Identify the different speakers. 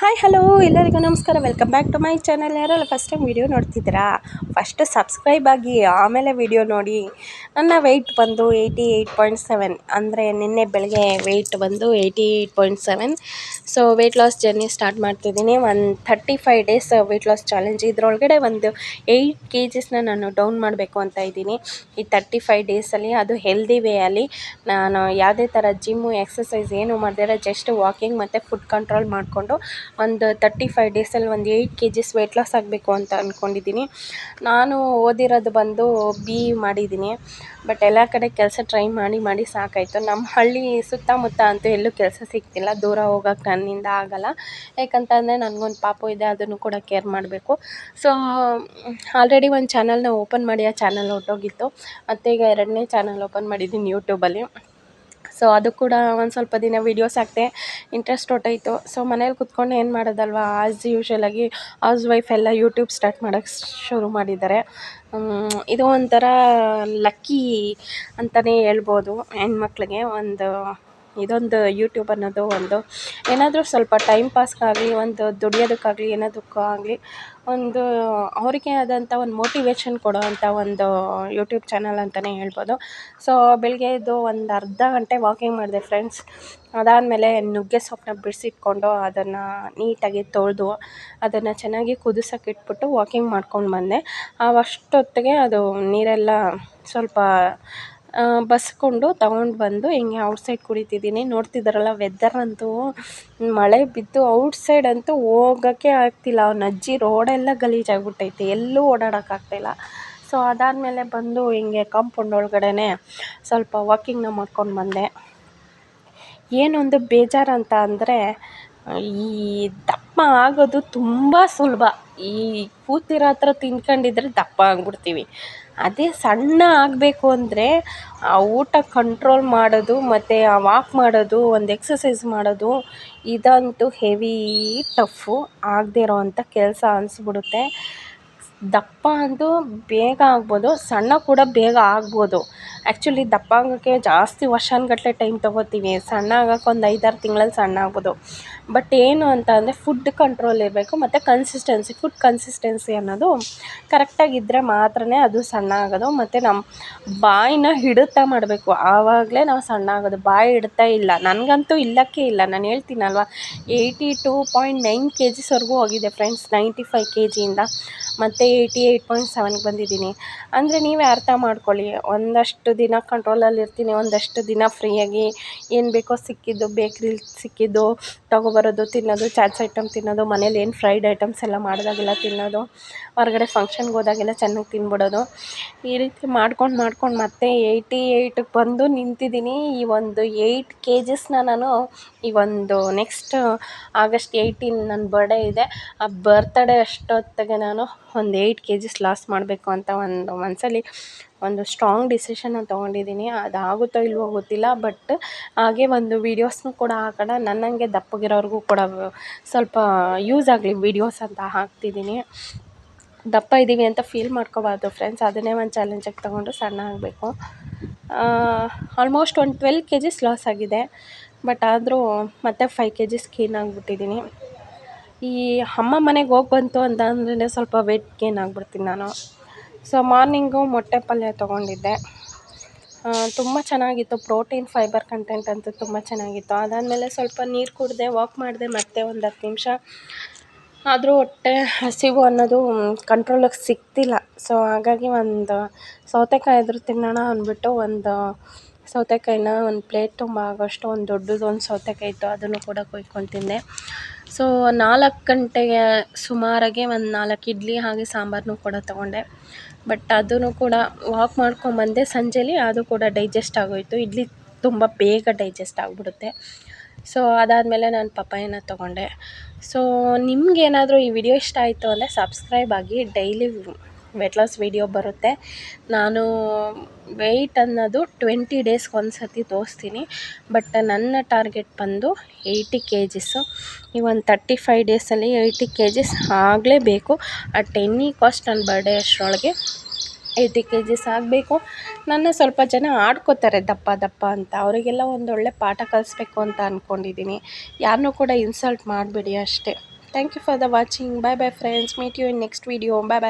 Speaker 1: Hi hello ಎಲ್ಲರಿಗೂ ನಮಸ್ಕಾರ. Welcome back to my channel ಯಾರಲ್ಲ ಫಸ್ಟ್ ಟೈಮ್ ವಿಡಿಯೋ ನೋಡ್ತಿದ್ದೀರಾ? ಫಸ್ಟ್ ಸಬ್ಸ್ಕ್ರೈಬ್ ಆಗಿ, ಆಮೇಲೆ ವಿಡಿಯೋ ನೋಡಿ. ನನ್ನ ವೆಯ್ಟ್ ಬಂದು ಏಯ್ಟಿ ಏಯ್ಟ್ ಪಾಯಿಂಟ್ ಸೆವೆನ್ ಅಂದರೆ ನಿನ್ನೆ ಬೆಳಗ್ಗೆ ವೆಯ್ಟ್ ಬಂದು eighty eight point seven so weight loss journey start ಮಾಡ್ತಿದ್ದೀನಿ. ಒಂದು thirty five days weight loss challenge ಇದರೊಳಗಡೆ ಒಂದು ಏಯ್ಟ್ ಕೆ ಜಿಸ್ನ ನಾನು ಡೌನ್ ಮಾಡಬೇಕು ಅಂತ ಇದ್ದೀನಿ. ಈ ತರ್ಟಿ ಫೈವ್ ಡೇಸಲ್ಲಿ ಅದು ಹೆಲ್ದಿ ವೇ ಅಲ್ಲಿ ನಾನು ಯಾವುದೇ ಥರ ಜಿಮ್ಮು ಎಕ್ಸಸೈಸ್ ಏನು ಮಾಡಿದ್ರೆ ಜಸ್ಟ್ ವಾಕಿಂಗ್ ಮತ್ತು ಫುಡ್ ಕಂಟ್ರೋಲ್ ಮಾಡಿಕೊಂಡು ಒಂದು ತರ್ಟಿ ಫೈವ್ ಡೇಸಲ್ಲಿ ಒಂದು eight K Gs weight loss ಆಗಬೇಕು ಅಂತ ಅಂದ್ಕೊಂಡಿದ್ದೀನಿ ನಾನು ಓದಿರೋದು ಬಂದು ಬಿ ಇ ಮಾಡಿದ್ದೀನಿ. ಬಟ್ ಎಲ್ಲ ಕಡೆ ಕೆಲಸ ಟ್ರೈ ಮಾಡಿ ಮಾಡಿ ಸಾಕಾಯಿತು. ನಮ್ಮ ಹಳ್ಳಿ ಸುತ್ತಮುತ್ತ ಅಂತೂ ಎಲ್ಲೂ ಕೆಲಸ ಸಿಗ್ತಿಲ್ಲ. ದೂರ ಹೋಗೋಕೆ ನನ್ನಿಂದ ಆಗೋಲ್ಲ. ಯಾಕಂತಂದರೆ ನನಗೊಂದು ಪಾಪು ಇದೆ, ಅದನ್ನು ಕೂಡ ಕೇರ್ ಮಾಡಬೇಕು. ಸೊ ಆಲ್ರೆಡಿ ಒಂದು ಚಾನಲ್ನ ಓಪನ್ ಮಾಡಿ, ಆ ಚಾನಲ್ ಹೊರ್ಟೋಗಿತ್ತು ಮತ್ತು ಈಗ ಎರಡನೇ ಚಾನಲ್ ಓಪನ್ ಮಾಡಿದ್ದೀನಿ ಯೂಟ್ಯೂಬಲ್ಲಿ ಸೊ ಅದು ಕೂಡ ಒಂದು ಸ್ವಲ್ಪ ದಿನ ವೀಡಿಯೋಸ್ ಹಾಕಿದೆ ಇಂಟ್ರೆಸ್ಟ್ ಹೊರ್ಟೋಯ್ತು. ಸೊ ಮನೇಲಿ ಕುತ್ಕೊಂಡು ಏನು ಮಾಡೋದಲ್ವಾ? ಆಸ್ ಯೂಶ್ವಲಾಗಿ ಹೌಸ್ ವೈಫ್ ಎಲ್ಲ ಯೂಟ್ಯೂಬ್ ಸ್ಟಾರ್ಟ್ ಮಾಡೋಕ್ಕೆ ಶುರು ಮಾಡಿದ್ದಾರೆ. ಇದು ಒಂಥರ ಲಕ್ಕಿ ಅಂತಲೇ ಹೇಳ್ಬೋದು ಹೆಣ್ಮಕ್ಳಿಗೆ. ಒಂದು ಇದೊಂದು ಯೂಟ್ಯೂಬ್ ಅನ್ನೋದು ಒಂದು. ಏನಾದರೂ ಸ್ವಲ್ಪ ಟೈಮ್ ಪಾಸ್ಗಾಗಲಿ ಒಂದು ದುಡಿಯೋದಕ್ಕಾಗಲಿ ಆಗಲಿ, ಒಂದು ಅವರಿಗೆ ಆದಂಥ ಒಂದು ಮೋಟಿವೇಶನ್ ಅಂಥ ಒಂದು ಯೂಟ್ಯೂಬ್ ಚಾನಲ್ ಅಂತಲೇ ಹೇಳ್ಬೋದು. ಸೊ ಬೆಳಗ್ಗೆ ಎದ್ದು ಒಂದು ಅರ್ಧ ಗಂಟೆ ವಾಕಿಂಗ್ ಮಾಡಿದೆ ಫ್ರೆಂಡ್ಸ್ ಅದಾದಮೇಲೆ ನುಗ್ಗೆ ಸೊಪ್ಪನ್ನ ಬಿಡಿಸಿಟ್ಕೊಂಡು ಅದನ್ನು ನೀಟಾಗಿ ತೊಳೆದು, ಅದನ್ನು ಚೆನ್ನಾಗಿ ಕುದಿಸೋಕೆ ಇಟ್ಬಿಟ್ಟು ವಾಕಿಂಗ್ ಮಾಡ್ಕೊಂಡು ಬಂದೆ. ಅವಷ್ಟೊತ್ತಿಗೆ ಅದು ನೀರೆಲ್ಲ ಸ್ವಲ್ಪ ಬಸ್ಕೊಂಡು ತಗೊಂಡು ಬಂದು ಹಿಂಗೆ ಔಟ್ಸೈಡ್ ಕುಡಿತಿದ್ದೀನಿ. ನೋಡ್ತಿದ್ದಾರಲ್ಲ ವೆದರ್ ಅಂತೂ ಮಳೆ ಬಿದ್ದು ಔಟ್ಸೈಡ್ ಅಂತೂ ಹೋಗೋಕ್ಕೆ ಆಗ್ತಿಲ್ಲ. ಅವ್ನ ಅಜ್ಜಿ ರೋಡೆಲ್ಲ ಗಲೀಜಾಗ್ಬಿಟ್ಟೈತೆ ಎಲ್ಲೂ ಓಡಾಡೋಕ್ಕಾಗ್ತಾಯಿಲ್ಲ ಸೊ ಅದಾದಮೇಲೆ ಬಂದು ಹಿಂಗೆ ಕಾಂಪೌಂಡ್ ಒಳಗಡೆ ಸ್ವಲ್ಪ ವಾಕಿಂಗ್ನ ಮಾಡ್ಕೊಂಡು ಬಂದೆ. ಏನೊಂದು ಬೇಜಾರಂತ ಅಂದರೆ ಈ ದಪ್ಪ ಆಗೋದು ತುಂಬ ಸುಲಭ. ಈ ಕೂತಿರೋ ಹತ್ರ ತಿನ್ಕೊಂಡಿದ್ರೆ ದಪ್ಪ ಆಗ್ಬಿಡ್ತೀವಿ. ಅದೇ ಸಣ್ಣ ಆಗಬೇಕು ಅಂದರೆ ಆ ಊಟ ಕಂಟ್ರೋಲ್ ಮಾಡೋದು ಮತ್ತು ಆ ವಾಕ್ ಮಾಡೋದು, ಒಂದು ಎಕ್ಸಸೈಸ್ ಮಾಡೋದು, ಇದಂತೂ ಹೆವಿ ಟಫು ಆಗದೇ ಇರೋವಂಥ ಕೆಲಸ ಅನಿಸ್ಬಿಡುತ್ತೆ. ದಪ್ಪ ಅಂತೂ ಬೇಗ ಆಗ್ಬೋದು, ಸಣ್ಣ ಕೂಡ ಬೇಗ ಆಗ್ಬೋದು. ಆ್ಯಕ್ಚುಲಿ ದಪ್ಪ ಆಗೋಕ್ಕೆ ಜಾಸ್ತಿ ವರ್ಷಾನುಗಟ್ಲೆ ಟೈಮ್ ತೊಗೋತೀವಿ. ಸಣ್ಣ ಆಗೋಕೆ ಒಂದು ಐದಾರು ತಿಂಗಳಲ್ಲಿ ಸಣ್ಣ ಆಗ್ಬೋದು ಬಟ್ ಏನು ಅಂತ ಅಂದರೆ ಫುಡ್ ಕಂಟ್ರೋಲ್ ಇರಬೇಕು, ಮತ್ತು ಕನ್ಸಿಸ್ಟೆನ್ಸಿ ಫುಡ್ ಕನ್ಸಿಸ್ಟೆನ್ಸಿ ಅನ್ನೋದು ಕರೆಕ್ಟಾಗಿದ್ದರೆ ಮಾತ್ರನೇ ಅದು ಸಣ್ಣ ಆಗೋದು ಮತ್ತು ನಮ್ಮ ಬಾಯಿನ ಹಿಡಿತ ಮಾಡಬೇಕು. ಆವಾಗಲೇ ನಾವು ಸಣ್ಣ ಆಗೋದು ಬಾಯಿ ಹಿಡ್ತಾ ಇಲ್ಲ. ನನಗಂತೂ ಇಲ್ಲಕ್ಕೇ ಇಲ್ಲ. ನಾನು ಹೇಳ್ತೀನಲ್ವ? Eighty two point nine K ಜಿಸ್ವರೆಗೂ ಹೋಗಿದೆ ಫ್ರೆಂಡ್ಸ್ ನೈಂಟಿ ಫೈವ್ ಕೆ ಜಿಯಿಂದ ಮತ್ತು ಏಯ್ಟಿ ಏಯ್ಟ್ ಪಾಯಿಂಟ್ ಸೆವೆನ್ಗೆ ಬಂದಿದ್ದೀನಿ. ಅಂದರೆ ನೀವೇ ಅರ್ಥ ಮಾಡ್ಕೊಳ್ಳಿ. ಒಂದಷ್ಟು ದಿನ ಕಂಟ್ರೋಲಲ್ಲಿ ಇರ್ತೀನಿ, ಒಂದಷ್ಟು ದಿನ ಫ್ರೀಯಾಗಿ ಏನು ಬೇಕೋ ಸಿಕ್ಕಿದ್ದು ಬೇಕ್ರಿಲಿ ಸಿಕ್ಕಿದ್ದು, ತೊಗೊಬರೋದು, ತಿನ್ನೋದು ಚಾಟ್ಸ್ ಐಟಮ್ ತಿನ್ನೋದು, ಮನೇಲಿ ಏನು ಫ್ರೈಡ್ ಐಟಮ್ಸ್ ಎಲ್ಲ ಮಾಡಿದಾಗೆಲ್ಲ ತಿನ್ನೋದು, ಹೊರಗಡೆ ಫಂಕ್ಷನ್ಗೆ ಹೋದಾಗೆಲ್ಲ ಚೆನ್ನಾಗಿ ತಿನ್ಬಿಡೋದು. ಈ ರೀತಿ ಮಾಡ್ಕೊಂಡು ಮಾಡ್ಕೊಂಡು ಮತ್ತೆ ಏಯ್ಟಿ ಏಯ್ಟಿಗೆ ಬಂದು ನಿಂತಿದ್ದೀನಿ. ಈ ಒಂದು ಏಯ್ಟ್ ಕೆ ಜಿಸ್ನ ನಾನು ಈ ಒಂದು ನೆಕ್ಸ್ಟ್ ಆಗಸ್ಟ್ ಏಯ್ಟೀನ್ ನನ್ನ ಬರ್ಡೇ ಇದೆ. ಆ ಬರ್ತಡೇ ಅಷ್ಟೊತ್ತಿಗೆ ನಾನು ಒಂದು ಏಯ್ಟ್ ಕೆ ಜಿಸ್ ಲಾಸ್ ಮಾಡಬೇಕು ಅಂತ ಒಂದು ಮನಸ್ಸಲ್ಲಿ ಒಂದು ಸ್ಟ್ರಾಂಗ್ ಡಿಸಿಷನ್ನ ತೊಗೊಂಡಿದ್ದೀನಿ. ಅದಾಗುತ್ತೋ ಇಲ್ವೋ ಗೊತ್ತಿಲ್ಲ ಬಟ್ ಹಾಗೆ ಒಂದು ವೀಡಿಯೋಸ್ನು ಕೂಡ ಹಾಕೋಣ. ನನ್ನಂಗೆ ದಪ್ಪಗಿರೋರಿಗೂ ಕೂಡ ಸ್ವಲ್ಪ ಯೂಸ್ ಆಗಲಿ ವೀಡಿಯೋಸ್ ಅಂತ ಹಾಕ್ತಿದ್ದೀನಿ. ದಪ್ಪ ಇದ್ದೀವಿ ಅಂತ ಫೀಲ್ ಮಾಡ್ಕೋಬಾರ್ದು ಫ್ರೆಂಡ್ಸ್ ಅದನ್ನೇ ಒಂದು ಚಾಲೆಂಜಾಗಿ ತೊಗೊಂಡು ಸಣ್ಣ ಆಗಬೇಕು. ಆಲ್ಮೋಸ್ಟ್ ಒಂದು ಟ್ವೆಲ್ ಕೆ ಜಿಸ್ ಲಾಸ್ ಆಗಿದೆ. ಬಟ್ ಆದರೂ ಮತ್ತೆ ಫೈವ್ ಕೆ ಜಿಸ್ ಗೇನ್ ಆಗಿಬಿಟ್ಟಿದ್ದೀನಿ. ಈ ಅಮ್ಮ ಮನೆಗೆ ಹೋಗಿ ಬಂತು ಅಂತ ಅಂದ್ರೆ ಸ್ವಲ್ಪ ವೆಯ್ಟ್ ಗೇನ್ ಆಗಿಬಿಡ್ತೀನಿ ನಾನು. ಸೊ ಮಾರ್ನಿಂಗು ಮೊಟ್ಟೆ ಪಲ್ಯ ತೊಗೊಂಡಿದ್ದೆ. ತುಂಬ ಚೆನ್ನಾಗಿತ್ತು. ಪ್ರೋಟೀನ್, ಫೈಬರ್ ಕಂಟೆಂಟ್ ಅಂತೂ ತುಂಬ ಚೆನ್ನಾಗಿತ್ತು. ಅದಾದಮೇಲೆ ಸ್ವಲ್ಪ ನೀರು ಕುಡಿದೆ, ವಾಕ್ ಮಾಡಿದೆ, ಮತ್ತೆ ಒಂದು ಹತ್ತು ನಿಮಿಷ ಆದರೂ ಹೊಟ್ಟೆ ಹಸಿವು ಅನ್ನೋದು ಕಂಟ್ರೋಲಿಗೆ ಸಿಗ್ತಿಲ್ಲ. ಸೊ ಹಾಗಾಗಿ ಒಂದು ಸೌತೆಕಾಯಿ ಆದರೂ ತಿನ್ನೋಣ ಅಂದ್ಬಿಟ್ಟು ಒಂದು ಸೌತೆಕಾಯಿನ ಒಂದು ಪ್ಲೇಟ್ ತುಂಬ ಆಗೋಷ್ಟು ಒಂದು ದೊಡ್ಡದು ಒಂದು ಸೌತೆಕಾಯಿ ಇತ್ತು. ಅದನ್ನು ಕೂಡ ಕೊಯ್ಕೊಂಡು ತಿಂದೆ. ಸೊ ನಾಲ್ಕು ಗಂಟೆಗೆ ಸುಮಾರಾಗೆ ಒಂದು ನಾಲ್ಕು ಇಡ್ಲಿ ಹಾಗೆ ಸಾಂಬಾರನ್ನು ಕೂಡ ತಗೊಂಡೆ. ಬಟ್ ಅದೂ ಕೂಡ ವಾಕ್ ಮಾಡ್ಕೊಂಬಂದೆ ಸಂಜೆಲಿ, ಅದು ಕೂಡ ಡೈಜೆಸ್ಟ್ ಆಗೋಯಿತು. ಇಡ್ಲಿ ತುಂಬ ಬೇಗ ಡೈಜೆಸ್ಟ್ ಆಗಿಬಿಡುತ್ತೆ. ಸೊ ಅದಾದಮೇಲೆ ನಾನು ಪಪ್ಪಾಯನ ತಗೊಂಡೆ. ಸೊ ನಿಮಗೇನಾದರೂ ಈ ವಿಡಿಯೋ ಇಷ್ಟ ಆಯಿತು ಅಂದರೆ ಸಬ್ಸ್ಕ್ರೈಬ್ ಆಗಿ ಡೈಲಿ ವೆಯ್ಟ್ ಲಾಸ್ ವೀಡಿಯೋ ಬರುತ್ತೆ. ನಾನು ವೆಯ್ಟ್ ಅನ್ನೋದು ಟ್ವೆಂಟಿ ಡೇಸ್ಗೆ ಒಂದು ಸರ್ತಿ ತೋರಿಸ್ತೀನಿ. ಬಟ್ ನನ್ನ ಟಾರ್ಗೆಟ್ ಬಂದು ಏಯ್ಟಿ ಕೆ ಜಿಸ್ಸು ಈ ಒಂದು ತರ್ಟಿ ಫೈವ್ ಡೇಸಲ್ಲಿ ಏಯ್ಟಿ ಕೆ ಜಿಸ್ ಆಗಲೇಬೇಕು ಅಟ್ ಎನಿ ಕಾಸ್ಟ್ ನನ್ನ ಬರ್ಡೇ ಅಷ್ಟರೊಳಗೆ ಏಯ್ಟಿ ಕೆ ಜಿಸ್ ಆಗಬೇಕು. ನನ್ನ ಸ್ವಲ್ಪ ಜನ ಆಡ್ಕೋತಾರೆ ದಪ್ಪ ದಪ್ಪ ಅಂತ. ಅವರಿಗೆಲ್ಲ ಒಂದೊಳ್ಳೆ ಪಾಠ ಕಲಿಸ್ಬೇಕು ಅಂತ ಅಂದ್ಕೊಂಡಿದ್ದೀನಿ ಯಾರನ್ನೂ ಕೂಡ ಇನ್ಸಲ್ಟ್ ಮಾಡಬೇಡಿ ಅಷ್ಟೇ. Thank you for the watching bye bye friends meet you in next video bye bye